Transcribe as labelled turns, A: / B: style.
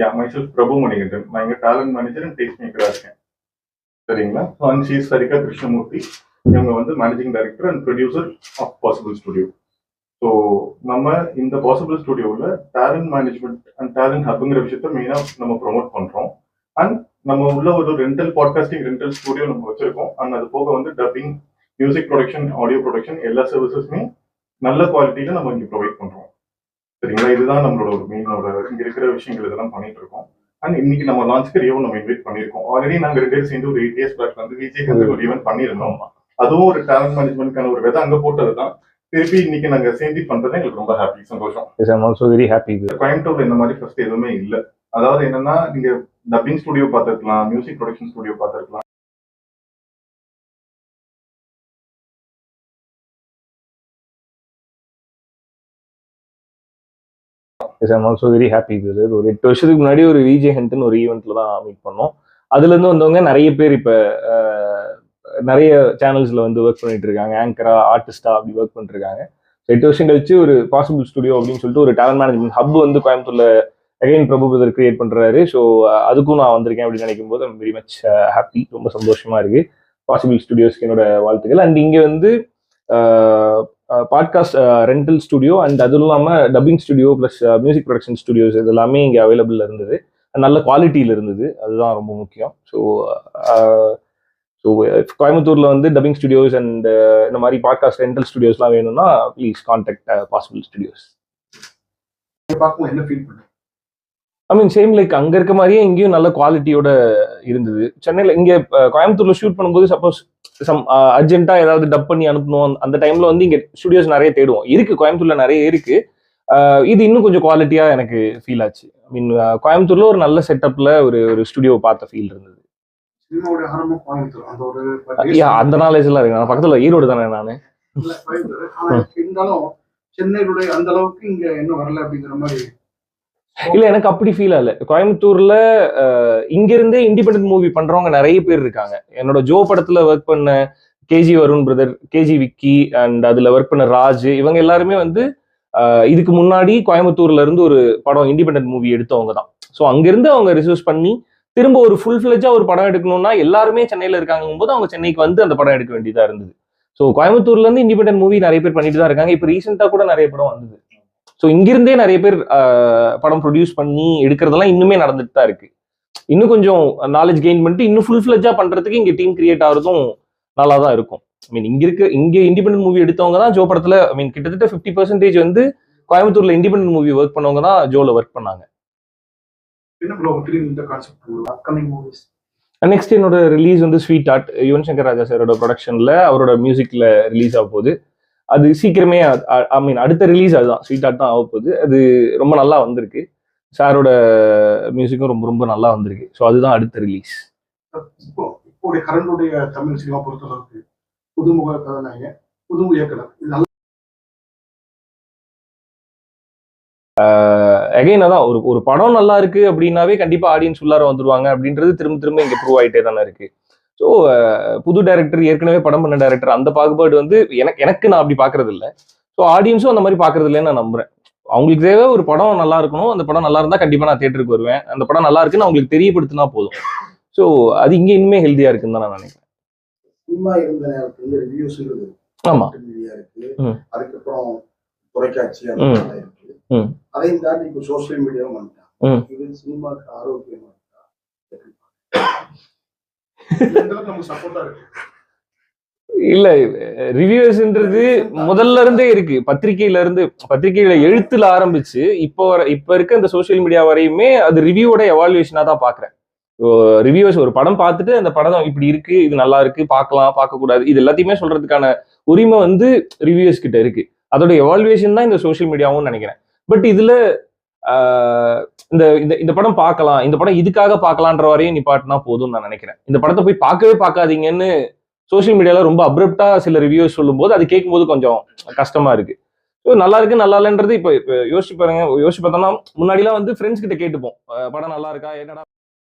A: யா மைசூர் பிரபு மணிகண்டன் நான் இங்க talent manager and taste மேக்கராக இருக்கேன். சரிங்களா? So and she's Sarika Krishnamurthy இவங்க வந்து managing director and producer of Possible studio so நம்ம இந்த பாசிபிள் ஸ்டுடியோவில் டேலண்ட் மேனேஜ்மெண்ட் அண்ட் டேலண்ட் ஹப்புங்கிற விஷயத்த மெயினாக நம்ம ப்ரொமோட் பண்ணுறோம் அண்ட் நம்ம உள்ள ஒரு ரெண்டல் பாட்காஸ்டிங் ரெண்டல் ஸ்டுடியோ நம்ம வச்சிருக்கோம். அண்ட் அது போக வந்து dubbing music production audio production எல்லா சர்வீசஸுமே நல்ல குவாலிட்டியில நம்ம இங்கே ப்ரொவைட் பண்ணுறோம் சரிங்களா? இதுதான் நம்மளோட ஒரு மெயினோட இங்க இருக்கிற விஷயங்கள் இதெல்லாம் பண்ணிட்டு இருக்கோம். அண்ட் இன்னைக்கு நம்ம லான்ச்க்கு ரியோ நம்ம இன்வைட் பண்ணியிருக்கோம். ஆல்ரெடி நாங்க ரெண்டு பேரும் சேர்ந்து ஒரு எயிட் இயர்ஸ் பேக் வந்து விஜய் வந்து ஒரு ஈவெண்ட் பண்ணியிருந்தோம். அதுவும் ஒரு டேலண்ட் மேனேஜ்மெண்ட்கான ஒரு விதை அங்க போட்டது தான் திருப்பி இன்னைக்கு நாங்க சேர்ந்து பண்றது எங்களுக்கு ரொம்ப ஹாப்பி சந்தோஷம்.
B: I'm also very happy. with
A: கோயம்புத்தூர்ல இந்த மாதிரி ஃபர்ஸ்ட் எதுவுமே இல்ல. அதாவது என்னன்னா நீங்க டப்பிங் ஸ்டுடியோ பார்த்திருக்கலாம் மியூசிக் ப்ரொடக்ஷன் ஸ்டுடியோ பார்த்திருக்கலாம்.
B: Yes I'm also very happy with ஒரு எட்டு வருஷத்துக்கு முன்னாடி ஒரு விஜே ஹண்ட்னு ஒரு ஈவெண்ட்ல தான் மீட் பண்ணோம். அதுலேருந்து வந்தவங்க நிறைய பேர் இப்போ நிறைய சேனல்ஸில் வந்து ஒர்க் பண்ணிட்டு இருக்காங்க. ஆங்கரா ஆர்டிஸ்டா அப்படி ஒர்க் பண்ணிருக்காங்க எட்டு வருஷம் கழிச்சு ஒரு பாசிபிள் ஸ்டுடியோ அப்படின்னு சொல்லிட்டு ஒரு டேலண்ட் மேனேஜ்மெண்ட் ஹப் வந்து கோயம்புத்தூர்ல அகைன் பிரபு பிரதர் கிரியேட் பண்றாரு. ஸோ அதுக்கும் நான் வந்திருக்கேன் அப்படின்னு நினைக்கும் போது வெரி மச் ஹாப்பி ரொம்ப சந்தோஷமா இருக்கு. பாசிபிள் ஸ்டுடியோஸ்க்கு என்னோட வாழ்த்துக்கள். அண்ட் இங்கே வந்து பாட்காஸ்ட் ரெண்டல் ஸ்டுடியோ அண்ட் அதுவும் இல்லாமல் dubbing studio plus music production studios இது எல்லாமே இங்கே அவைலபிள் இருந்தது. நல்ல குவாலிட்டியில் இருந்தது. அதுதான் ரொம்ப முக்கியம். ஸோ ஸோ கோயம்புத்தூரில் வந்து டப்பிங் ஸ்டுடியோஸ் அண்ட் இந்த மாதிரி பாட்காஸ்ட் ரெண்டல் ஸ்டுடியோஸ்லாம் வேணும்னா please contact Possible studios I mean same like அங்கே இருக்க மாதிரியே இங்கேயும் நல்ல குவாலிட்டியோட இருந்தது. சென்னையில் இங்கே கோயம்புத்தூரில் ஷூட் பண்ணும்போது சப்போஸ் சம் அர்ஜென்ட்டாக ஏதாவது டப் பண்ணி அனுப்பணும். அந்த- டைமில் வந்து இங்கே ஸ்டுடியோஸ் நிறைய தேடுவோம். இருக்கு கோயம்புத்தூர்ல நிறைய இருக்கு. இது இன்னும் கொஞ்சம் குவாலிட்டியாக எனக்கு ஃபீல் ஆச்சு. ஐ மீன் கோயம்புத்தூர்ல ஒரு நல்ல செட்டப்ல ஒரு ஒரு ஸ்டுடியோ பார்த்த ஃபீல் இருந்தது.
C: அந்த
B: நாலேஜ் எல்லாம் இருக்கு. நான் பக்கத்துல ஈரோடு தானே நான்.
C: இருந்தாலும் சென்னையிலுடைய அந்த அளவுக்கு இங்க இன்னும் வரல அப்படிங்கிற மாதிரி
B: இல்ல எனக்கு அப்படி ஃபீல் ஆகல கோயம்புத்தூர்ல இங்கிருந்தே இண்டிபெண்டன்ட் மூவி பண்றவங்க நிறைய பேர் இருக்காங்க. என்னோட ஜோ படத்துல ஒர்க் பண்ண KG Varun brother KG Vicky and அதுல ஒர்க் பண்ண ராஜ் இவங்க எல்லாருமே வந்து இதுக்கு முன்னாடி கோயம்புத்தூர்ல இருந்து ஒரு படம் இண்டிபெண்டன்ட் மூவி எடுத்தவங்க தான். ஸோ அங்கிருந்து அவங்க ரிசர்ச் பண்ணி திரும்ப ஒரு ஃபுல் ஃபிளஜா ஒரு படம் எடுக்கணும்னா எல்லாருமே சென்னையில இருக்காங்கும் போது அவங்க சென்னைக்கு வந்து அந்த படம் எடுக்க வேண்டியதா இருந்தது. ஸோ கோயம்புத்தூர்ல இருந்து இண்டிபெண்டன்ட் மூவி நிறைய பேர் பண்ணிட்டு தான் இருக்காங்க. இப்போ ரீசெண்டா கூட நிறைய படம் வந்தது. ஸோ இங்கிருந்தே நிறைய பேர் படம் ப்ரொடியூஸ் பண்ணி எடுக்கிறதெல்லாம் இன்னுமே நடந்துட்டு தான் இருக்கு. இன்னும் கொஞ்சம் நாலேஜ் கெயின் பண்ணிட்டு இன்னும் ஃபுல் ஃபிளஜா பண்றதுக்கு இங்க டீம் கிரியேட் ஆகிறதும் நல்லா தான் இருக்கும். ஐ மீன் இங்க இருக்க இங்க இண்டிபெண்டன்ட் மூவி எடுத்தவங்க தான் ஜோ படத்துல ஐ மீன் கிட்டத்தட்ட ஃபிஃப்டி பர்சன்டேஜ் வந்து கோயம்புத்தூர்ல இண்டிபெண்டன்ட் மூவி ஒர்க் பண்ணவங்க தான் ஜோல ஒர்க் பண்ணாங்க. நெக்ஸ்ட் என்னோட ரிலீஸ் வந்து ஸ்வீட் ஆர்ட் யுவன் சங்கர் ராஜா சாரோட ப்ரொடக்ஷன்ல அவரோட மியூசிக்ல ரிலீஸ் ஆக போகுது. அது சீக்கிரமே ஐ மீன் அடுத்த ரிலீஸ் அதுதான். ஸ்வீட் ஆர்ட் தான் ஆக போகுது. அது ரொம்ப நல்லா வந்திருக்கு. சாரோட மியூசிக்கும் ரொம்ப ரொம்ப நல்லா வந்திருக்கு. ஸோ அதுதான் அடுத்த ரிலீஸ்
C: இப்போ இப்போ கரண்டுடைய தமிழ் சினிமா பொறுத்த அளவுக்கு புதுமுக கதாநாயகன் புதுமுக இயக்குனர் இது
B: அகைன் அதான் ஒரு ஒரு படம் நல்லா இருக்கு அப்படின்னாவே கண்டிப்பா ஆடியன்ஸ் உள்ளார வந்துருவாங்க அப்படின்றது திரும்ப திரும்ப இங்க ப்ரூவ் ஆயிட்டே தானே இருக்கு. ஸோ புது டைரக்டர் ஏற்கனவே படம் பண்ண டைரக்டர் அந்த பாகுபாடு வந்து எனக்கு எனக்கு நான் அப்படி பாக்குறது இல்ல ஸோ ஆடியன்ஸும் அந்த மாதிரி பாக்குறது இல்லைன்னு நான் நம்புறேன். அவங்களுக்கு தேவை ஒரு படம் நல்லா இருக்கணும். அந்த படம் நல்லா இருந்தா கண்டிப்பா நான் தேட்டருக்கு வருவேன். அந்த படம் நல்லா இருக்குன்னு அவங்களுக்கு தெரியப்படுத்தினா போதும். ஸோ அது இங்க இனிமே ஹெல்தியா இருக்குன்னு தான் நான் நினைக்கிறேன்.
C: இருந்த நேரத்துல
B: ஆமா.
C: இருக்கு. அதுக்கப்புறம் தொலைக்காட்சி இருக்கு. அதையும் தாண்டி இப்போ சோசியல் மீடியாவும்
B: ம்.
C: வந்துட்டாங்க இது சினிமாக்கு ஆரோக்கியமா இருக்கா எந்த அளவுக்கு நமக்கு சப்போர்ட்டா இருக்கு
B: இல்ல ரிவ்யூஸ்ன்றது முதல்ல இருந்தே இருக்கு. பத்திரிகையில இருந்து பத்திரிகையில எழுத்துல ஆரம்பிச்சு இப்போ வர இப்ப இருக்க இந்த சோஷியல் மீடியா வரையுமே அது ரிவ்யூவோட எவால்யூஷனா தான் பாக்குறேன். ரிவ்யூஸ் ஒரு படம் பார்த்துட்டு அந்த படம் இப்படி இருக்கு இது நல்லா இருக்கு பார்க்கலாம் பார்க்க கூடாது இது எல்லாத்தையுமே சொல்றதுக்கான உரிமை வந்து ரிவ்யூஸ் கிட்ட இருக்கு. அதோட எவால்யூஷன் தான் இந்த சோஷியல் மீடியாவும் நினைக்கிறேன். பட் இதுல இந்த இந்த இந்த படம் பார்க்கலாம் இந்த படம் இதுக்காக பார்க்கலான்ற வரையும் நிப்பாட்டினா போதும்னு நான் நினைக்கிறேன். இந்த படத்தை போய் பார்க்கவே பார்க்காதீங்கன்னு சோசியல் மீடியால ரொம்ப அப்ரப்டா சில ரிவ்யூஸ் சொல்லும்போது அது கேட்கும்போது கொஞ்சம் கஷ்டமா இருக்கு. ஸோ நல்லா இருக்கு நல்லா இல்லைன்றது இப்போ இப்போ யோசிச்சு பாருங்க யோசிச்சு பார்த்தோம்னா முன்னாடிலாம் வந்து ஃப்ரெண்ட்ஸ் கிட்ட கேட்டுப்போம் படம் நல்லா இருக்கா? என்னடா